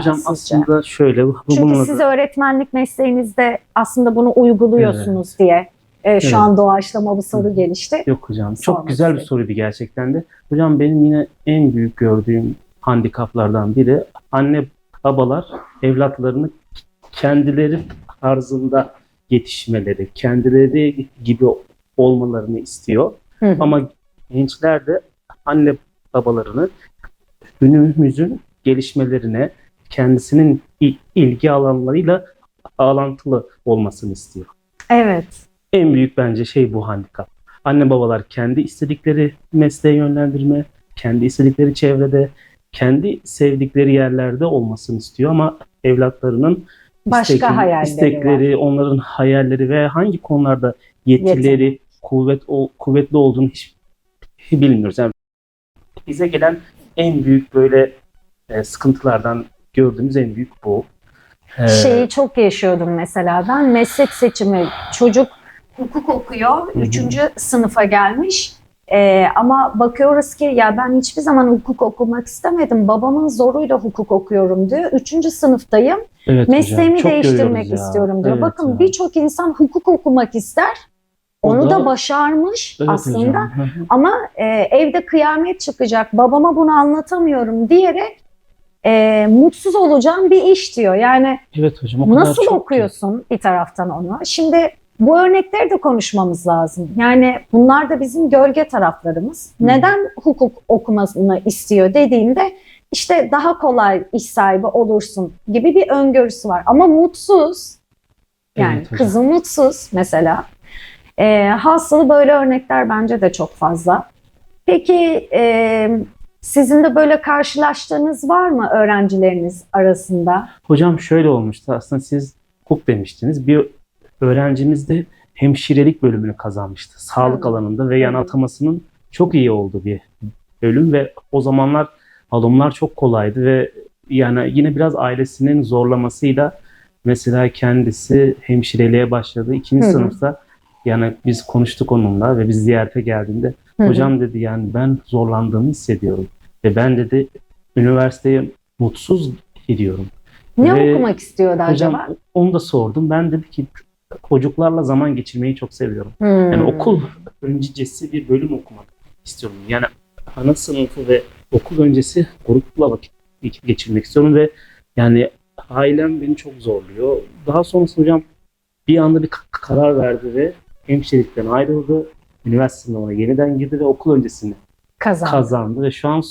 Hocam sizce? aslında şöyle bu Çünkü bununla siz öğretmenlik mesleğinizde aslında bunu uyguluyorsunuz diye e, şu Evet. an doğaçlama bu soru gelişti. Yok hocam. Sormak Çok güzel bir soruydu gerçekten de. Hocam benim yine en büyük gördüğüm handikaplardan biri anne babalar evlatlarını kendileri tarzında yetişmeleri, kendileri gibi olmalarını istiyor. Hı hı. Ama gençler de anne babalarını günümüzün gelişmelerine kendisinin il- ilgi alanlarıyla bağlantılı olmasını istiyor. Evet. En büyük bence şey bu handikap. Anne babalar kendi istedikleri mesleğe yönlendirme, kendi istedikleri çevrede, kendi sevdikleri yerlerde olmasını istiyor ama evlatlarının Başka istekli- hayalleri istekleri, onların hayalleri ve hangi konularda yetileri, kuvvet o, kuvvetli olduğunu hiç bilmiyoruz. Yani bize gelen en büyük böyle e, sıkıntılardan gördüğümüz en büyük bu. Ee, Şeyi çok yaşıyordum mesela ben meslek seçimi çocuk hukuk okuyor, hı. üçüncü sınıfa gelmiş. Ee, ama bakıyoruz ki ya ben hiçbir zaman hukuk okumak istemedim. Babamın zoruyla hukuk okuyorum diyor. Üçüncü sınıftayım. evet hocam, Mesleğimi çok değiştirmek istiyorum diyor. Evet Bakın birçok insan hukuk okumak ister. Onu da, da- başarmış Evet aslında. hocam. Ama e, evde kıyamet çıkacak. Babama bunu anlatamıyorum diyerek e, mutsuz olacağım bir iş diyor. Yani Evet hocam. o kadar Nasıl çok ki. okuyorsun bir taraftan onu? Şimdi bu örnekleri de konuşmamız lazım. Yani bunlar da bizim gölge taraflarımız. Hı. Neden hukuk okumasını istiyor dediğinde işte daha kolay iş sahibi olursun gibi bir öngörüsü var. Ama mutsuz. Yani Evet hocam. kızı mutsuz mesela. Ee, hasılı böyle örnekler bence de çok fazla. Peki e, sizin de böyle karşılaştığınız var mı öğrencileriniz arasında? Hocam şöyle olmuştu. Aslında siz hukuk demiştiniz. Bir öğrencimiz de hemşirelik bölümünü kazanmıştı. Sağlık Hı. alanında ve yan atamasının çok iyi olduğu bir bölüm ve o zamanlar alımlar çok kolaydı ve yani yine biraz ailesinin zorlamasıyla mesela kendisi hemşireliğe başladı. İkinci Hı hı. sınıfta yani biz konuştuk onunla ve biz ziyarete geldiğinde Hocam dedi yani ben zorlandığımı hissediyorum. Ve ben dedi üniversiteye mutsuz gidiyorum. Ne Ve okumak istiyordu Hocam acaba? onu da sordum. Ben dedi ki çocuklarla zaman geçirmeyi çok seviyorum. Hmm. Yani okul öncesi bir bölüm okumak istiyorum. Yani ana sınıfı ve okul öncesi grupla vakit geçirmek istiyorum ve yani ailem beni çok zorluyor. Daha sonrasında hocam bir anda bir karar verdi ve hemşirelikten ayrıldı. Üniversite sınavına yeniden girdi ve okul öncesini kazandı. kazandı ve şu an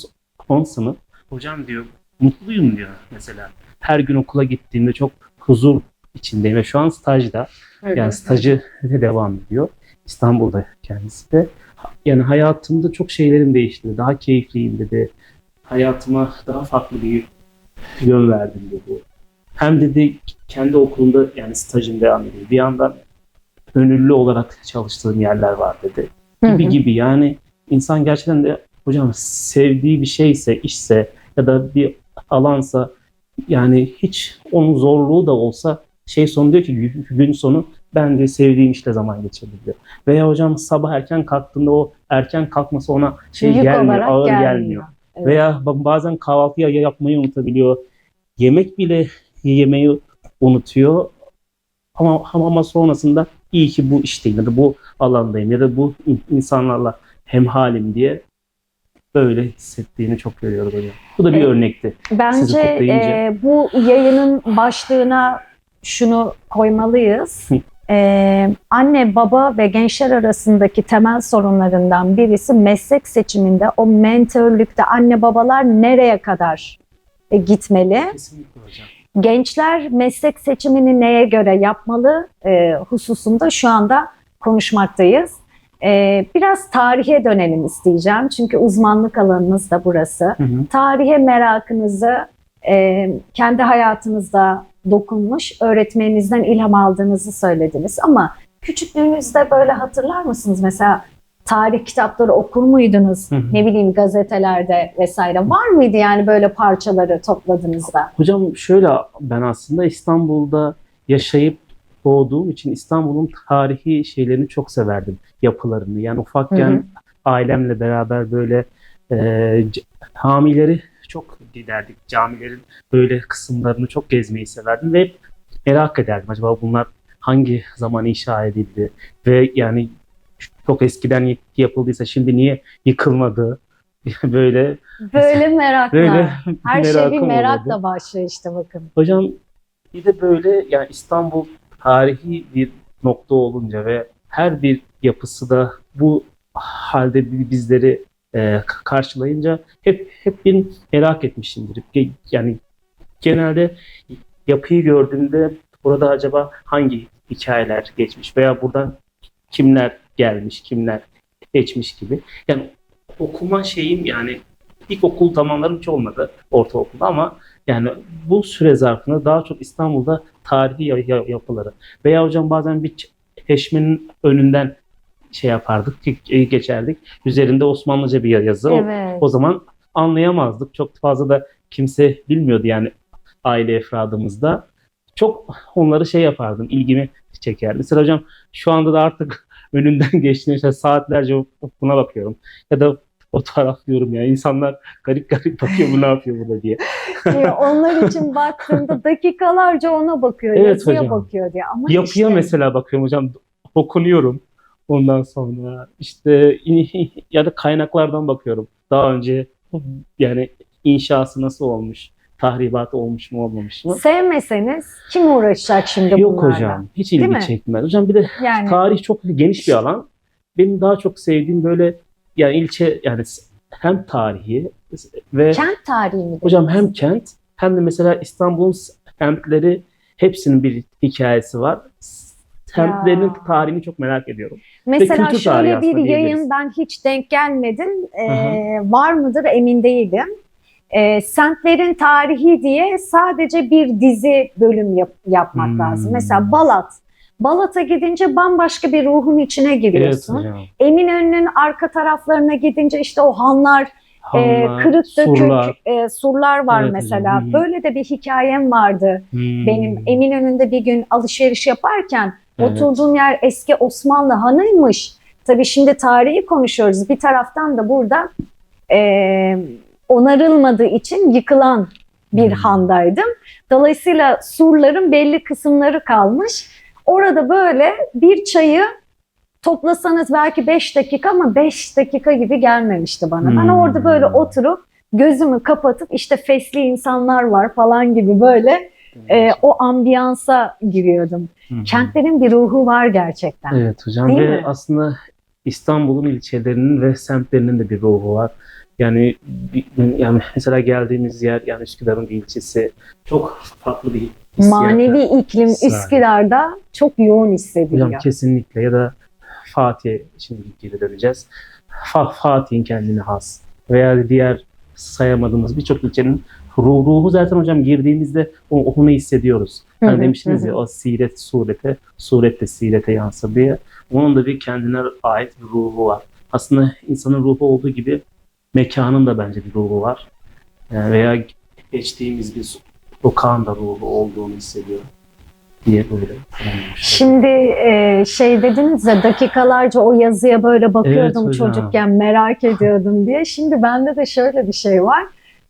son sınıf. Hocam diyor mutluyum diyor mesela. Her gün okula gittiğimde çok huzur içindeyim ve şu an stajda. Hı. Yani stajı de devam ediyor. İstanbul'da kendisi de. Yani hayatımda çok şeylerim değişti. Daha keyifliyim dedi. Hayatıma daha farklı bir yön verdim dedi. Hem dedi kendi okulunda yani stajım devam ediyor. Bir yandan gönüllü olarak çalıştığım yerler var dedi Hı gibi hı. gibi yani insan gerçekten de hocam sevdiği bir şeyse işse ya da bir alansa yani hiç onun zorluğu da olsa şey sonu diyor ki gün- sonu ben de sevdiğim işle zaman geçirdim diyor. Veya hocam sabah erken kalktığında o erken kalkması ona şey Yük gelmiyor, ağır gelmiyor. gelmiyor. Evet. Veya ba- bazen kahvaltı ya- yapmayı unutabiliyor. Yemek bile yemeyi unutuyor. Ama ama sonrasında iyi ki bu işteyim ya da bu alandayım ya da bu in- insanlarla hemhalim diye böyle hissettiğini çok görüyoruz hocam. Bu da bir Evet. örnekti. Bence e, bu yayının başlığına şunu koymalıyız. Hı. E, anne, baba ve gençler arasındaki temel sorunlarından birisi meslek seçiminde o mentörlükte anne babalar nereye kadar e, gitmeli? Kesinlikle hocam. Gençler meslek seçimini neye göre yapmalı e, hususunda şu anda konuşmaktayız. E, biraz tarihe dönelim isteyeceğim çünkü uzmanlık alanınız da burası. Hı hı. Tarihe merakınızı e, kendi hayatınızda dokunmuş, öğretmeninizden ilham aldığınızı söylediniz ama küçüklüğünüzde böyle hatırlar mısınız? Mesela tarih kitapları okur muydunuz? Hı hı. Ne bileyim gazetelerde vesaire. Var mıydı yani böyle parçaları topladığınızda? Hocam şöyle ben aslında İstanbul'da yaşayıp doğduğum için İstanbul'un tarihi şeylerini çok severdim. Yapılarını. Yani ufakken Hı hı. ailemle beraber böyle e, camileri çok giderdik. Camilerin böyle kısımlarını çok gezmeyi severdim ve hep merak ederdim. Acaba bunlar hangi zaman inşa edildi ve yani çok eskiden yapıldıysa şimdi niye yıkılmadı? böyle Böyle merakla. böyle Her şey bir merakla olurdu. başlıyor işte bakın. Hocam bir de böyle yani İstanbul tarihi bir nokta olunca ve her bir yapısı da bu halde bi- bizleri e, karşılayınca hep hep bir merak etmişimdir. Yani genelde yapıyı gördüğümde burada acaba hangi hikayeler geçmiş veya buradan kimler gelmiş, kimler geçmiş gibi. Yani okuma şeyim yani ilkokul tamamlarım hiç olmadı ortaokulda ama yani bu süre zarfında daha çok İstanbul'da tarihi ya- ya- yapıları veya hocam bazen bir çeşmenin önünden şey yapardık, ge- geçerdik. Üzerinde Osmanlıca bir yazı. O- Evet. O zaman anlayamazdık. Çok fazla da kimse bilmiyordu yani aile efradımızda. Çok onları şey yapardım, ilgimi çekerdi. Mesela hocam şu anda da artık önünden geçtiğinde işte saatlerce buna bakıyorum. Ya da fotoğraflıyorum ya. İnsanlar garip garip bakıyor bu ne yapıyor burada diye. Onlar için baktığında dakikalarca ona bakıyor, Evet yazıya hocam. bakıyor diye. Ama Yapıya işte, mesela bakıyorum hocam. Okunuyorum. Ondan sonra işte ya da kaynaklardan bakıyorum. Daha önce yani inşası nasıl olmuş? Tahribatı olmuş mu olmamış mı? Sevmeseniz kim uğraşacak şimdi Yok bunlarla? hocam. Hiç Değil ilgi mi? çekmez. Hocam bir de Yani tarih çok geniş bir alan. Benim daha çok sevdiğim böyle yani ilçe yani hem tarihi ve kent tarihi mi? hocam hem kent hem de mesela İstanbul'un semtleri hepsinin bir hikayesi var. Semtlerinin Ya. tarihini çok merak ediyorum. Mesela kültür tarihi şöyle aslında bir yayın diyebiliriz. ben hiç denk gelmedim. Ee, var mıdır emin değilim. Ee, semtlerin tarihi diye sadece bir dizi bölüm yap- yapmak Hmm. lazım. Mesela Balat. Balat'a gidince bambaşka bir ruhun içine Evet giriyorsun. hocam. Eminönü'nün arka taraflarına gidince işte o hanlar, e, Hanlar, kırık dökük surlar. e, surlar var Evet mesela. hocam. Böyle de bir hikayem vardı. Hmm. Benim Eminönü'nde bir gün alışveriş yaparken Evet. oturduğum yer eski Osmanlı hanıymış. Tabii şimdi tarihi konuşuyoruz. Bir taraftan da burada e, onarılmadığı için yıkılan bir Hmm. handaydım. Dolayısıyla surların belli kısımları kalmış. Orada böyle bir çayı toplasanız belki 5 dakika ama 5 dakika gibi gelmemişti bana. Ben Hmm. orada böyle oturup gözümü kapatıp işte fesli insanlar var falan gibi böyle e, o ambiyansa giriyordum. Hı. Kentlerin bir ruhu var gerçekten. Evet hocam Değil ve mi? aslında İstanbul'un ilçelerinin ve semtlerinin de bir ruhu var. Yani yani mesela geldiğimiz yer yani Üsküdar'ın bir ilçesi çok farklı bir. Manevi iklim Sahip. Üsküdar'da çok yoğun hissediliyor. Hocam kesinlikle ya da Fatih'e şimdi geri döneceğiz. Fa- Fatih'in kendine has veya diğer sayamadığımız birçok ilçenin ruh, ruhu zaten hocam girdiğimizde o- onu hissediyoruz. Hani hı, demiştiniz hı ya o siret surete, suret de sirete yansır diye. Onun da bir kendine ait bir ruhu var. Aslında insanın ruhu olduğu gibi mekanın da bence bir ruhu var. Yani veya geçtiğimiz bir sokağın da ruhu olduğunu hissediyorum diye böyle. Şimdi e, şey dediniz ya dakikalarca o yazıya böyle bakıyordum Evet hocam. çocukken merak ediyordum diye. Şimdi bende de şöyle bir şey var.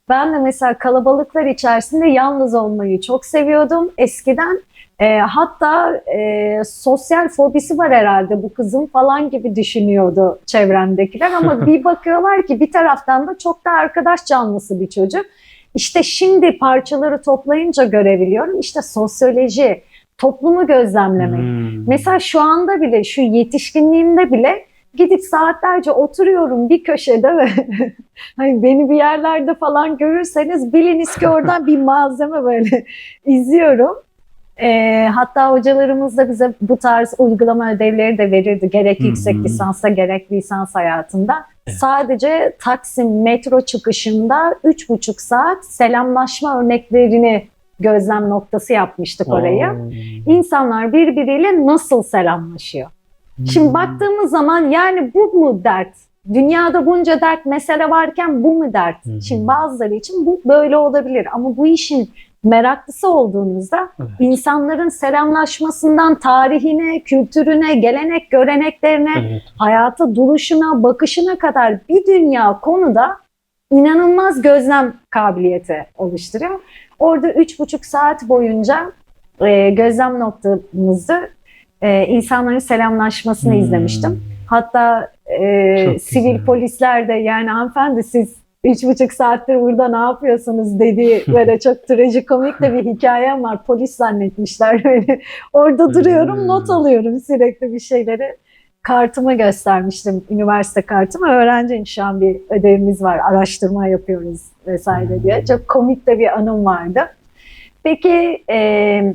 Ben de mesela kalabalıklar içerisinde yalnız olmayı çok seviyordum eskiden. E, hatta e, sosyal fobisi var herhalde bu kızın falan gibi düşünüyordu çevremdekiler ama bir bakıyorlar ki bir taraftan da çok da arkadaş canlısı bir çocuk. İşte şimdi parçaları toplayınca görebiliyorum. İşte sosyoloji, toplumu gözlemlemek. Hmm. Mesela şu anda bile, şu yetişkinliğimde bile gidip saatlerce oturuyorum bir köşede ve hani beni bir yerlerde falan görürseniz biliniz ki oradan bir malzeme böyle izliyorum. Ee, hatta hocalarımız da bize bu tarz uygulama ödevleri de verirdi. Gerek yüksek lisansta gerek lisans hayatında. Evet. Sadece Taksim metro çıkışında üç buçuk saat selamlaşma örneklerini gözlem noktası yapmıştık oraya. Oo. İnsanlar birbiriyle nasıl selamlaşıyor? Şimdi Hmm. baktığımız zaman yani bu mu dert? Dünyada bunca dert mesele varken bu mu dert? Hı. Şimdi bazıları için bu böyle olabilir ama bu işin meraklısı olduğunuzda Evet. insanların selamlaşmasından tarihine, kültürüne, gelenek, göreneklerine, Evet. hayata duruşuna, bakışına kadar bir dünya konuda inanılmaz gözlem kabiliyeti oluşturuyor. Orada üç buçuk saat boyunca e, gözlem noktamızda e, insanların selamlaşmasını Hmm. izlemiştim. Hatta e, Çok sivil güzel. polisler de yani hanımefendi siz üç buçuk saattir burada ne yapıyorsunuz dediği böyle çok trajikomik de bir hikayem var. Polis zannetmişler beni. Orada duruyorum Hmm. not alıyorum sürekli bir şeyleri. Kartımı göstermiştim, üniversite kartımı. Öğrenciyim şu an bir ödevimiz var, araştırma yapıyoruz vesaire diye. Hmm. Çok komik de bir anım vardı. Peki e,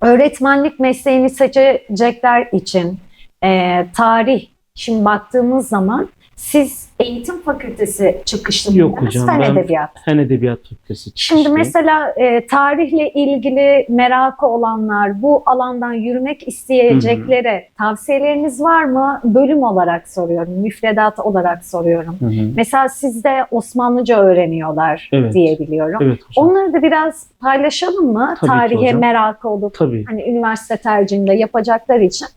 öğretmenlik mesleğini seçecekler için e, tarih, şimdi baktığımız zaman siz eğitim fakültesi çıkışlı Yok mıydınız, hocam, fen ben- edebiyat? Fen Edebiyat Fakültesi Şimdi çıkışlıyım. mesela e, tarihle ilgili merakı olanlar, bu alandan yürümek isteyeceklere tavsiyeleriniz var mı? Bölüm olarak soruyorum, müfredat olarak soruyorum. Hı hı. Mesela sizde Osmanlıca öğreniyorlar Evet. diye biliyorum. Evet hocam. Onları da biraz paylaşalım mı? Tabii ki Tarihe hocam. merakı olup Tabii. hani üniversite tercihinde yapacaklar için.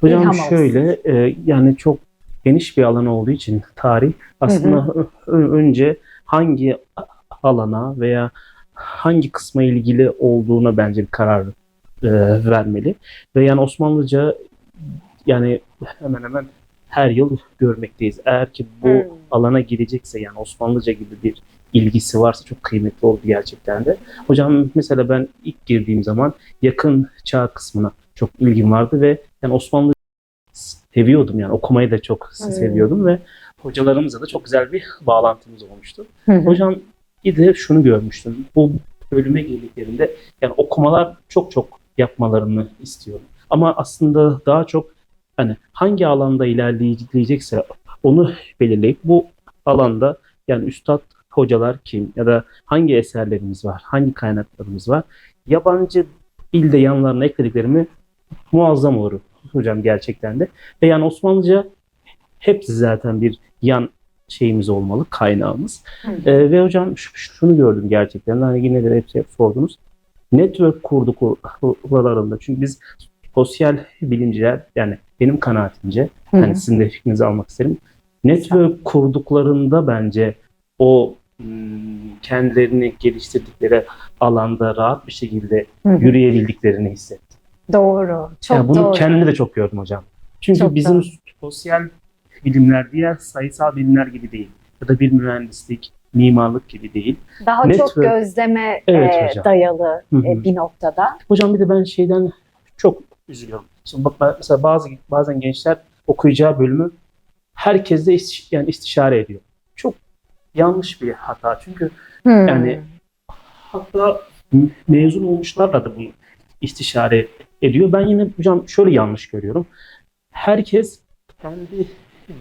Hocam İlham olsun. şöyle e, yani çok geniş bir alan olduğu için tarih aslında ö- önce hangi alana veya hangi kısma ilgili olduğuna bence bir karar e, vermeli. Ve yani Osmanlıca yani hemen hemen her yıl görmekteyiz. Eğer ki bu Hmm. alana girecekse yani Osmanlıca gibi bir ilgisi varsa çok kıymetli oldu gerçekten de. Hocam mesela ben ilk girdiğim zaman yakın çağ kısmına çok ilgim vardı ve yani Osmanlı seviyordum yani okumayı da çok Hmm. seviyordum ve hocalarımızla da çok güzel bir bağlantımız olmuştu. Hı. Hocam bir de şunu görmüştüm. Bu bölüme girdiklerinde yani okumalar çok çok yapmalarını istiyorum. Ama aslında daha çok hani hangi alanda ilerleyecekse onu belirleyip bu alanda yani üstad hocalar kim ya da hangi eserlerimiz var, hangi kaynaklarımız var. Yabancı dilde yanlarına eklediklerimi muazzam olur hocam gerçekten de. Ve yani Osmanlıca hepsi zaten bir yan şeyimiz olmalı, kaynağımız. Hı. Ee, ve hocam şu- şunu gördüm gerçekten. Hani yine de hep, hep sordunuz. Network kurduklarında çünkü biz sosyal bilimciler yani benim kanaatimce Hı hani sizin de fikrinizi almak isterim. Network kurduklarında bence o hmm, kendilerini geliştirdikleri alanda rahat bir şekilde hı. yürüyebildiklerini hissettim. Doğru, çok Yani bunu doğru. kendimde de çok gördüm hocam. Çünkü Çok bizim doğru. sosyal bilimler diğer sayısal bilimler gibi değil. Ya da bir mühendislik, mimarlık gibi değil. Daha çok Network- gözleme Evet e, hocam. dayalı Hı hı. e, bir noktada. Hocam bir de ben şeyden çok üzülüyorum. Şimdi bak mesela bazı bazen gençler okuyacağı bölümü herkes de istiş- yani istişare ediyor. Çok yanlış bir hata. Çünkü Hmm. Yani hatta mezun olmuşlarla da bunu istişare ediyor. Ben yine hocam şöyle yanlış görüyorum. Herkes kendi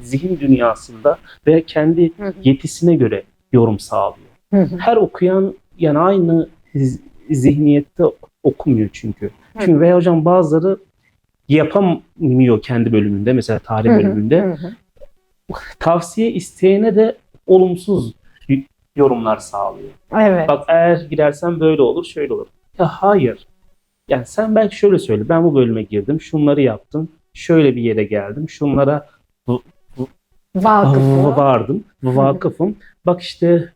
zihin dünyasında veya kendi yetisine göre yorum sağlıyor. Her okuyan yani aynı zihniyette okumuyor çünkü. Çünkü veya hocam bazıları yapamıyor kendi bölümünde mesela tarih bölümünde tavsiye isteyene de olumsuz yorumlar sağlıyor. Evet. Bak eğer gidersen böyle olur, şöyle olur. Ya hayır. Yani sen belki şöyle söyle. Ben bu bölüme girdim, şunları yaptım, şöyle bir yere geldim, şunlara Vakıfı. vardım, vakıfım. Bak işte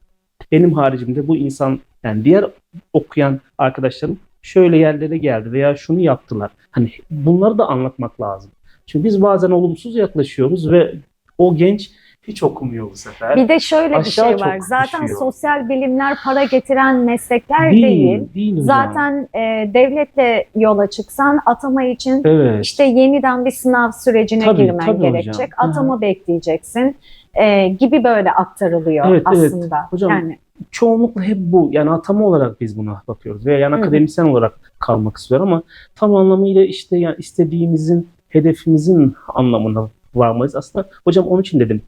benim haricimde bu insan, yani diğer okuyan arkadaşlarım şöyle yerlere geldi veya şunu yaptılar. Hani bunları da anlatmak lazım. Çünkü biz bazen olumsuz yaklaşıyoruz ve o genç hiç okumuyor bu sefer. Bir de şöyle bir Aşağı şey var. Zaten düşüyor. sosyal bilimler para getiren meslekler değil. değil hocam. Zaten e, devletle yola çıksan atama için evet. işte yeniden bir sınav sürecine Tabii, girmen tabii gerekecek. hocam. Hı hı. Atama bekleyeceksin e, gibi böyle aktarılıyor Evet, evet. aslında. Hocam, yani çoğunlukla hep bu. Yani atama olarak biz buna bakıyoruz. Veya yani hı. akademisyen olarak kalmak istiyor ama tam anlamıyla işte yani istediğimizin, hedefimizin anlamına varmayız. Aslında hocam onun için dedim.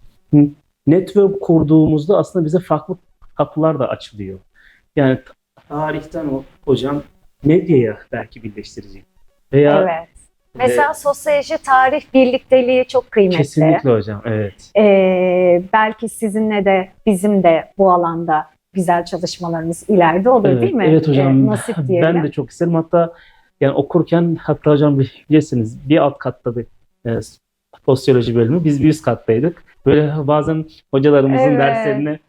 Network kurduğumuzda aslında bize farklı kapılar da açılıyor. Yani tarihten o hocam medyaya belki birleştirecek. Veya evet. Mesela sosyoloji tarih birlikteliği çok kıymetli. kesinlikle hocam evet. Ee, belki sizinle de bizim de bu alanda güzel çalışmalarımız ileride olur Evet, değil mi? Evet hocam. Ee, nasip diyelim. ben de çok isterim. Hatta yani okurken hatta hocam bilirsiniz bir alt katta bir e, sosyoloji bölümü. Biz bir üst kattaydık. Böyle bazen hocalarımızın Evet. derslerine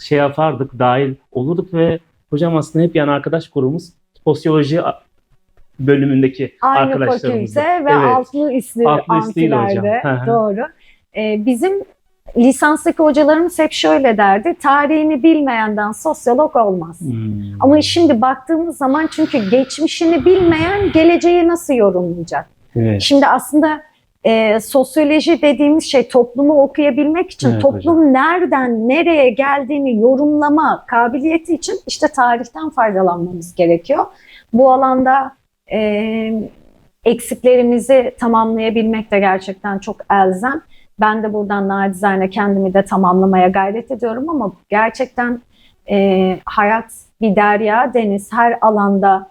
şey yapardık, dahil olurduk ve hocam aslında hep yani arkadaş grubumuz sosyoloji Aynı bölümündeki arkadaşlarımızdı. fakülte ve Evet. altlı üstlü Altlı hı. Doğru. Ee, bizim lisanstaki hocalarımız hep şöyle derdi. Tarihini bilmeyenden sosyolog olmaz. Hmm. Ama şimdi baktığımız zaman çünkü geçmişini bilmeyen geleceği nasıl yorumlayacak? evet. Şimdi aslında e, sosyoloji dediğimiz şey toplumu okuyabilmek için Evet toplum nereden nereye geldiğini yorumlama kabiliyeti için işte tarihten faydalanmamız gerekiyor. Bu alanda e, eksiklerimizi tamamlayabilmek de gerçekten çok elzem. Ben de buradan nacizane kendimi de tamamlamaya gayret ediyorum ama gerçekten e, hayat bir derya, deniz her alanda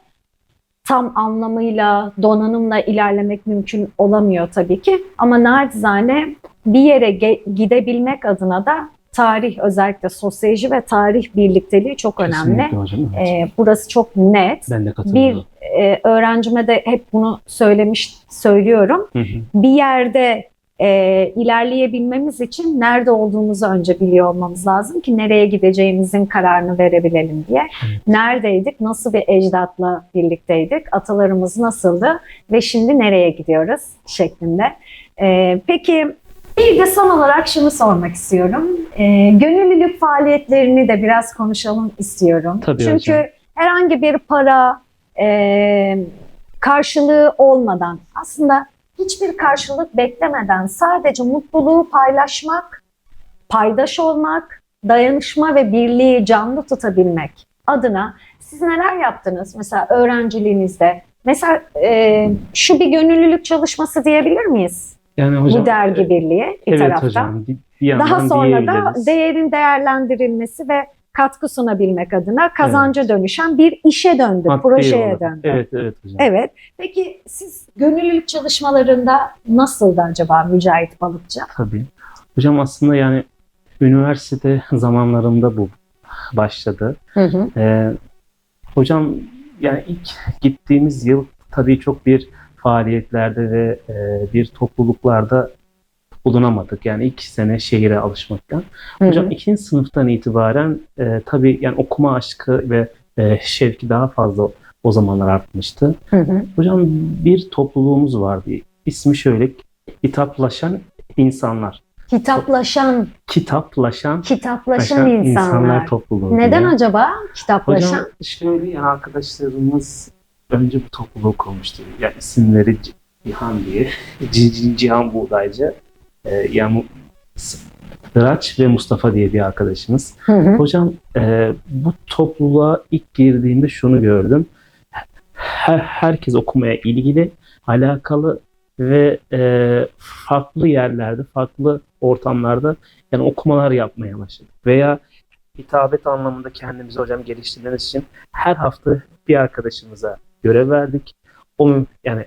tam anlamıyla, donanımla ilerlemek mümkün olamıyor tabii ki. Ama nacizane bir yere gidebilmek adına da tarih özellikle sosyoloji ve tarih birlikteliği çok önemli. Hocam. evet. Ee, burası çok net. ben de katılıyorum. Ee, öğrencime de hep bunu söylemiş söylüyorum. Hı hı. Bir yerde e, ilerleyebilmemiz için nerede olduğumuzu önce biliyor olmamız lazım ki nereye gideceğimizin kararını verebilelim diye. Evet. Neredeydik, nasıl bir ecdatla birlikteydik, atalarımız nasıldı ve şimdi nereye gidiyoruz şeklinde. Ee, peki bir de son olarak şunu sormak istiyorum. Ee, gönüllülük faaliyetlerini de biraz konuşalım istiyorum. Tabii Çünkü hocam. herhangi bir para e, karşılığı olmadan aslında hiçbir karşılık beklemeden sadece mutluluğu paylaşmak, paydaş olmak, dayanışma ve birliği canlı tutabilmek adına siz neler yaptınız mesela öğrenciliğinizde? Mesela e, şu bir gönüllülük çalışması diyebilir miyiz? Yani hocam Bu dergi birliği bir evet taraftan. hocam bir, bir yandan Daha sonra da değerin değerlendirilmesi ve katkı sunabilmek adına kazanca dönüşen bir işe döndü, Maddi projeye olarak. döndü. Evet evet hocam. Evet. Peki siz gönüllülük çalışmalarında nasıldı acaba Mücahit Balıkçı? Tabii. Hocam aslında yani üniversite zamanlarında bu başladı. Hı hı. Ee, hocam yani ilk gittiğimiz yıl tabii çok bir faaliyetlerde ve e, bir topluluklarda bulunamadık. Yani ilk sene şehire alışmaktan. Hocam ikinci sınıftan itibaren e, tabii yani okuma aşkı ve e, şevki daha fazla o zamanlar artmıştı. Hı hı. Hocam bir topluluğumuz vardı. İsmi şöyle kitaplaşan insanlar. Kitaplaşan, Kitaplaşan kitaplaşan insanlar. topluluğu. Neden diye. acaba kitaplaşan? Hocam şöyle yani arkadaşlarımız önce bu topluluğu kurmuştu. Yani isimleri Cihan diye. Cihan Buğdaycı. Ee, yani Sıraç ve Mustafa diye bir arkadaşımız. Hı hı. Hocam e, bu topluluğa ilk girdiğimde şunu gördüm. Her, herkes okumaya ilgili, alakalı ve e, farklı yerlerde, farklı ortamlarda yani okumalar yapmaya başladık. Veya hitabet anlamında kendimizi hocam geliştirmemiz için her hafta bir arkadaşımıza görev verdik. O yani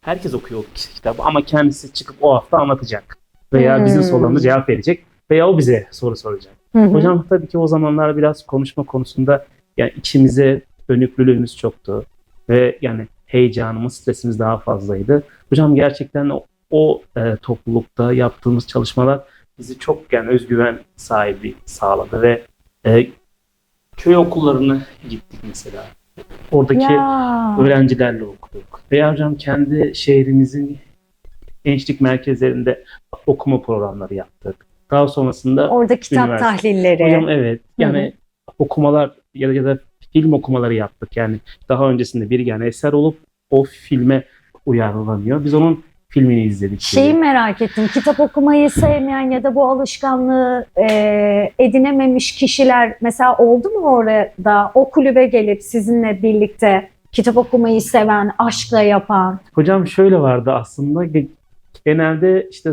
herkes okuyor o kitabı ama kendisi çıkıp o hafta anlatacak. Veya bizim Hmm. sorularımıza cevap verecek. Veya o bize soru soracak. Hı hı. Hocam tabii ki o zamanlar biraz konuşma konusunda yani içimize dönüklülüğümüz çoktu. Ve yani heyecanımız, stresimiz daha fazlaydı. Hocam gerçekten o, o e, toplulukta yaptığımız çalışmalar bizi çok yani özgüven sahibi sağladı ve e, köy okullarına gittik mesela. Oradaki Ya. öğrencilerle okuduk. Veya hocam kendi şehrimizin gençlik merkezlerinde okuma programları yaptık. Daha sonrasında Orada kitap Üniversite. tahlilleri. Hocam evet. Yani okumalar ya da, ya da film okumaları yaptık. Yani daha öncesinde bir yani eser olup o filme uyarlanıyor. Biz onun filmini izledik. Şeyi merak ettim. Kitap okumayı sevmeyen ya da bu alışkanlığı e, edinememiş kişiler mesela oldu mu orada o kulübe gelip sizinle birlikte kitap okumayı seven, aşkla yapan? Hocam şöyle vardı aslında. Ge- Genelde işte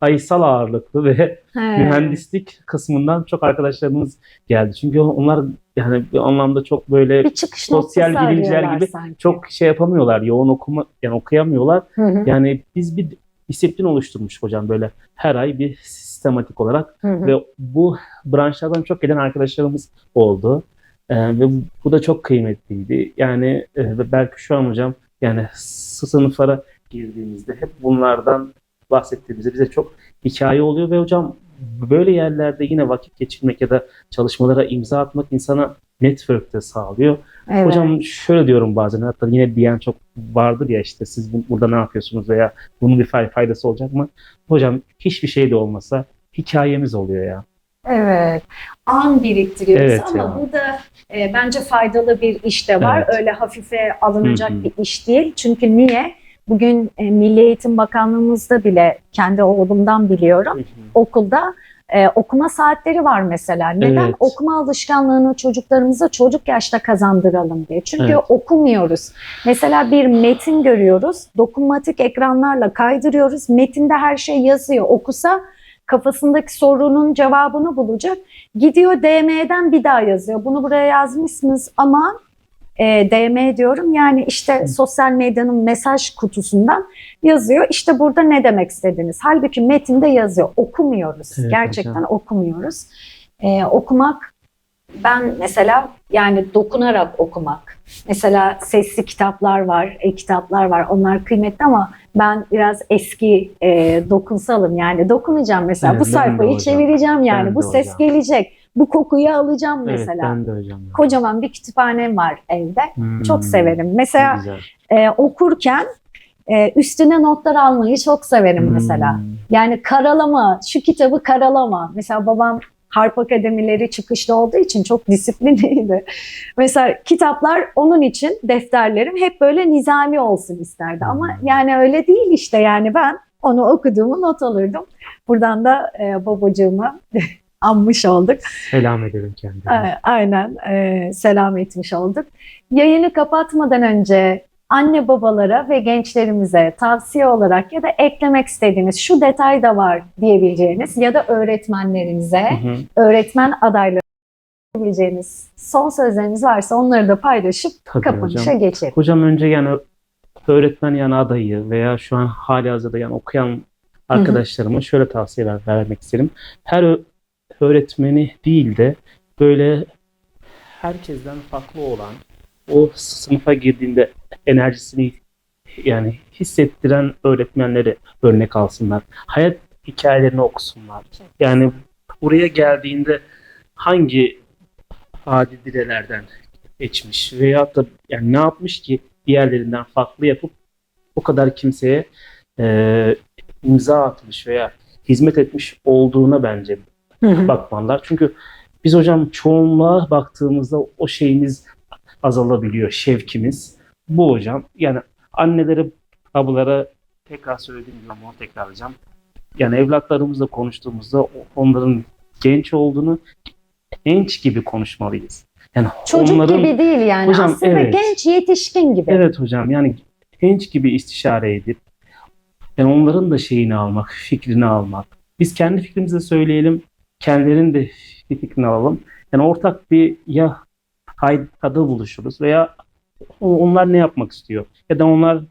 sayısal ağırlıklı ve He. mühendislik kısmından çok arkadaşlarımız geldi. Çünkü onlar yani bir anlamda çok böyle bir sosyal bilimciler gibi sanki. çok şey yapamıyorlar. Yoğun okuma yani okuyamıyorlar. Hı hı, Yani biz bir disiplin oluşturmuş hocam böyle her ay bir sistematik olarak hı hı. ve bu branşlardan çok gelen arkadaşlarımız oldu. Ee, ve bu, da çok kıymetliydi. Yani e, belki şu an hocam yani sınıflara girdiğimizde hep bunlardan bahsettiğimizde bize çok hikaye oluyor ve hocam böyle yerlerde yine vakit geçirmek ya da çalışmalara imza atmak insana network de sağlıyor. Evet. Hocam şöyle diyorum bazen hatta yine diyen çok vardır ya işte siz bu- burada ne yapıyorsunuz veya bunun bir fay- faydası olacak mı? Hocam hiçbir şey de olmasa hikayemiz oluyor ya. Evet. An biriktiriyoruz Evet ama ya. burada e, bence faydalı bir iş de var. Evet. Öyle hafife alınacak Hı hı. bir iş değil. Çünkü niye? Bugün e, Milli Eğitim Bakanlığımızda bile kendi oğlumdan biliyorum. Okulda e, okuma saatleri var mesela. Neden? Evet. Okuma alışkanlığını çocuklarımıza çocuk yaşta kazandıralım diye. Çünkü Evet. okumuyoruz. Mesela bir metin görüyoruz. Dokunmatik ekranlarla kaydırıyoruz. Metinde her şey yazıyor. Okusa kafasındaki sorunun cevabını bulacak. Gidiyor DM'den bir daha yazıyor. Bunu buraya yazmışsınız ama e, DM diyorum yani işte sosyal medyanın mesaj kutusundan yazıyor. İşte burada ne demek istediniz? Halbuki metinde yazıyor. Okumuyoruz. Evet Gerçekten hocam. okumuyoruz. E, okumak ben mesela yani dokunarak okumak. Mesela sesli kitaplar var, e-kitaplar var. Onlar kıymetli ama ben biraz eski e, dokunsalım yani dokunacağım mesela. Evet, bu sayfayı çevireceğim yani. Ben bu ses hocam. gelecek. Bu kokuyu alacağım Evet mesela. ben de hocam. Kocaman bir kütüphanem var evde. Hmm, Çok severim. Mesela e, okurken e, üstüne notlar almayı çok severim mesela. Hmm. Yani karalama, şu kitabı karalama. Mesela babam harp akademileri çıkışlı olduğu için çok disiplinliydi. Mesela kitaplar onun için defterlerim hep böyle nizami olsun isterdi. Ama Hmm. yani öyle değil işte yani ben onu okuduğumu not alırdım. Buradan da e, babacığıma anmış olduk. Selam ederim kendime. A- Aynen e, selam etmiş olduk. Yayını kapatmadan önce anne babalara ve gençlerimize tavsiye olarak ya da eklemek istediğiniz şu detay da var diyebileceğiniz ya da öğretmenlerinize, Hı hı. öğretmen adayları diyebileceğiniz son sözleriniz varsa onları da paylaşıp Tabii kapanışa hocam. geçelim. Hocam önce yani öğretmen yani adayı veya şu an hali hazırda yani okuyan arkadaşlarıma şöyle tavsiyeler vermek isterim. Her öğretmeni değil de böyle herkesten farklı olan o sınıfa girdiğinde enerjisini yani hissettiren öğretmenleri örnek alsınlar. Hayat hikayelerini okusunlar. Yani buraya geldiğinde hangi hadidelerden geçmiş veyahut da yani ne yapmış ki diğerlerinden farklı yapıp o kadar kimseye e, imza atmış veya hizmet etmiş olduğuna bence Hı hı. bakmalılar. Çünkü biz hocam çoğunluğa baktığımızda o şeyimiz azalabiliyor, şevkimiz. Bu hocam yani annelere, babalara tekrar söylediğim gibi onu tekrarlayacağım. Yani evlatlarımızla konuştuğumuzda onların genç olduğunu genç gibi konuşmalıyız. Yani Çocuk onların, gibi değil yani Hocam, aslında evet. genç yetişkin gibi. Evet hocam yani genç gibi istişare edip yani onların da şeyini almak, fikrini almak. Biz kendi fikrimizi söyleyelim, kendilerinin de fikrini alalım. Yani ortak bir ya haydada buluşuruz veya onlar ne yapmak istiyor ya da onlar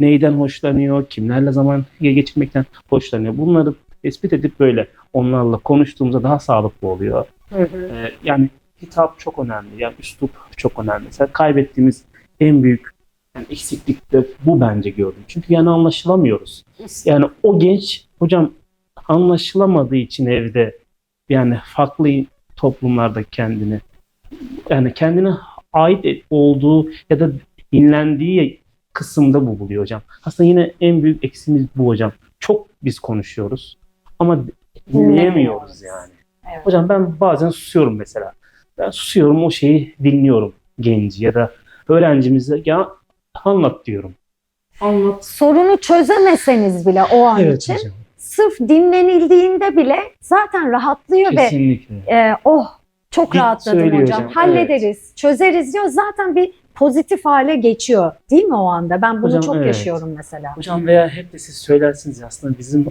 neyden hoşlanıyor, kimlerle zaman geçirmekten hoşlanıyor. Bunları tespit edip böyle onlarla konuştuğumuzda daha sağlıklı oluyor. Hı hı. Ee, yani hitap çok önemli. Yani üslup çok önemli. Mesela kaybettiğimiz en büyük yani eksiklik de bu bence gördüm. Çünkü yani anlaşılamıyoruz. Yani o genç hocam anlaşılamadığı için evde yani farklı toplumlarda kendini yani kendine ait et- olduğu ya da dinlendiği kısımda bu buluyor hocam. Aslında yine en büyük eksimiz bu hocam. Çok biz konuşuyoruz ama dinleyemiyoruz yani. Evet. Hocam ben bazen susuyorum mesela. Ben susuyorum o şeyi dinliyorum genci ya da öğrencimize ya anlat diyorum. Anlat. Sorunu çözemeseniz bile o an için hocam. Sırf dinlenildiğinde bile zaten rahatlıyor ve Kesinlikle. e, oh çok Git rahatladım hocam. hocam, Hallederiz, çözeriz diyor. Zaten bir pozitif hale geçiyor. Değil mi o anda? Ben bunu Hocam, çok evet. yaşıyorum mesela. Hocam veya hep de siz söylersiniz ya aslında bizim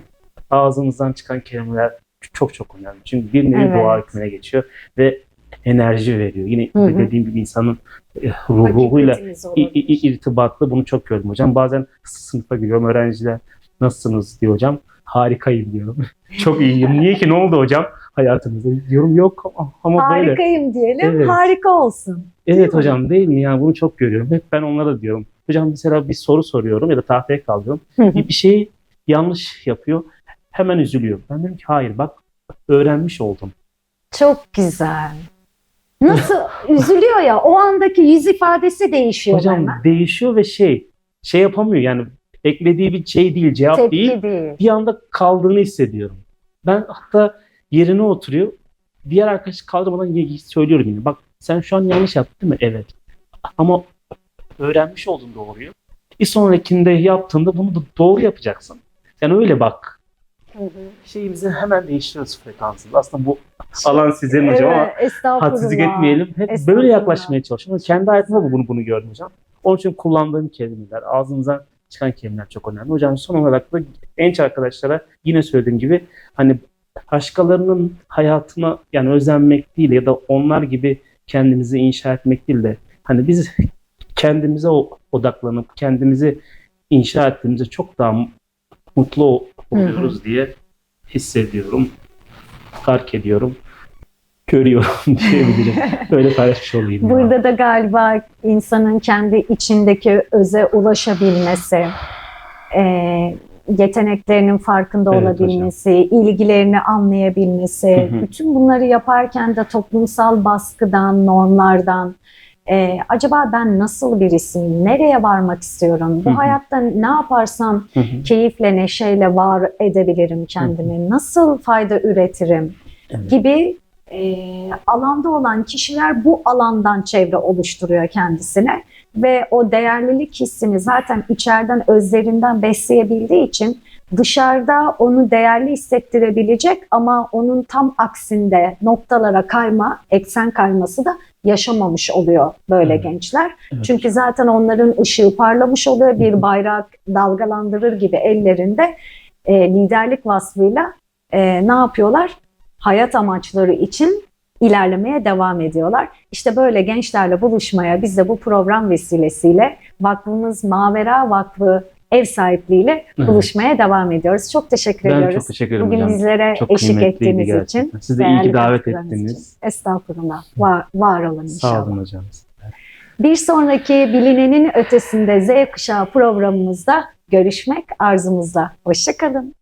ağzımızdan çıkan kelimeler çok çok önemli. Çünkü bir nevi Evet. dua hükmüne geçiyor ve enerji veriyor. Yine Hı hı. dediğim gibi insanın e, ruhuyla irtibatlı bunu çok gördüm hocam. Bazen sınıfa giriyorum öğrenciler nasılsınız diyor hocam. Harikayım diyorum. çok iyiyim. Niye ki ne oldu hocam hayatınızda? Diyorum yok ama böyle. Harikayım diyelim, Evet. harika olsun. Evet mi? hocam değil mi? Yani bunu çok görüyorum. Hep ben onlara diyorum. Hocam mesela bir soru soruyorum ya da tahtaya kaldırıyorum. Bir şey yanlış yapıyor. Hemen üzülüyor. Ben diyorum ki hayır bak öğrenmiş oldum. Çok güzel. Nasıl üzülüyor ya o andaki yüz ifadesi değişiyor Hocam hemen. değişiyor ve şey şey yapamıyor yani beklediği bir şey değil cevap Tepki değil değil. bir anda kaldığını hissediyorum. Ben hatta yerine oturuyor. Diğer arkadaş kaldırmadan söylüyorum yine. Bak sen şu an yanlış yaptın değil mi? Evet. Ama öğrenmiş oldun doğruyu. Bir sonrakinde yaptığında bunu da doğru yapacaksın. Yani öyle bak. Şeyimizi hemen değiştiriyoruz frekansını. Aslında bu alan sizin hocam ama Evet, hadsizlik etmeyelim. Hep böyle yaklaşmaya çalışıyorum. Kendi hayatımda da bunu, bunu hocam. Onun için kullandığım kelimeler, ağzımızdan çıkan kelimeler çok önemli. Hocam son olarak da genç arkadaşlara yine söylediğim gibi hani başkalarının hayatına yani özenmek değil ya da onlar gibi kendimizi inşa etmek değil de hani biz kendimize odaklanıp kendimizi inşa ettiğimizde çok daha mutlu oluyoruz diye hissediyorum, fark ediyorum, görüyorum diyebilirim. Böyle paylaşmış olayım. ya. Burada da galiba insanın kendi içindeki öze ulaşabilmesi, e, yeteneklerinin farkında Evet olabilmesi, ilgilerini anlayabilmesi, Hı hı. bütün bunları yaparken de toplumsal baskıdan, normlardan, e, acaba ben nasıl birisiyim, nereye varmak istiyorum, bu Hı hı. hayatta ne yaparsam Hı hı. keyifle, neşeyle var edebilirim kendimi, nasıl fayda üretirim Evet. gibi e, alanda olan kişiler bu alandan çevre oluşturuyor kendisine ve o değerlilik hissini zaten içeriden özlerinden besleyebildiği için dışarıda onu değerli hissettirebilecek ama onun tam aksinde noktalara kayma, eksen kayması da yaşamamış oluyor böyle Evet. gençler. Evet. Çünkü zaten onların ışığı parlamış oluyor. Bir bayrak dalgalandırır gibi ellerinde e, liderlik vasfıyla e, ne yapıyorlar? Hayat amaçları için ilerlemeye devam ediyorlar. İşte böyle gençlerle buluşmaya biz de bu program vesilesiyle vakfımız Mavera Vakfı ev sahipliğiyle Evet. buluşmaya devam ediyoruz. Çok teşekkür Ben ediyoruz. çok teşekkür ederim Bugün hocam. bizlere Çok eşlik ettiğiniz gerçekten. için. Siz de iyi ki davet ettiniz. için. Estağfurullah. Var, var olun inşallah. Sağ olun hocam. Bir sonraki Bilinenin Ötesinde Z kuşağı programımızda görüşmek arzumuzda. Hoşçakalın.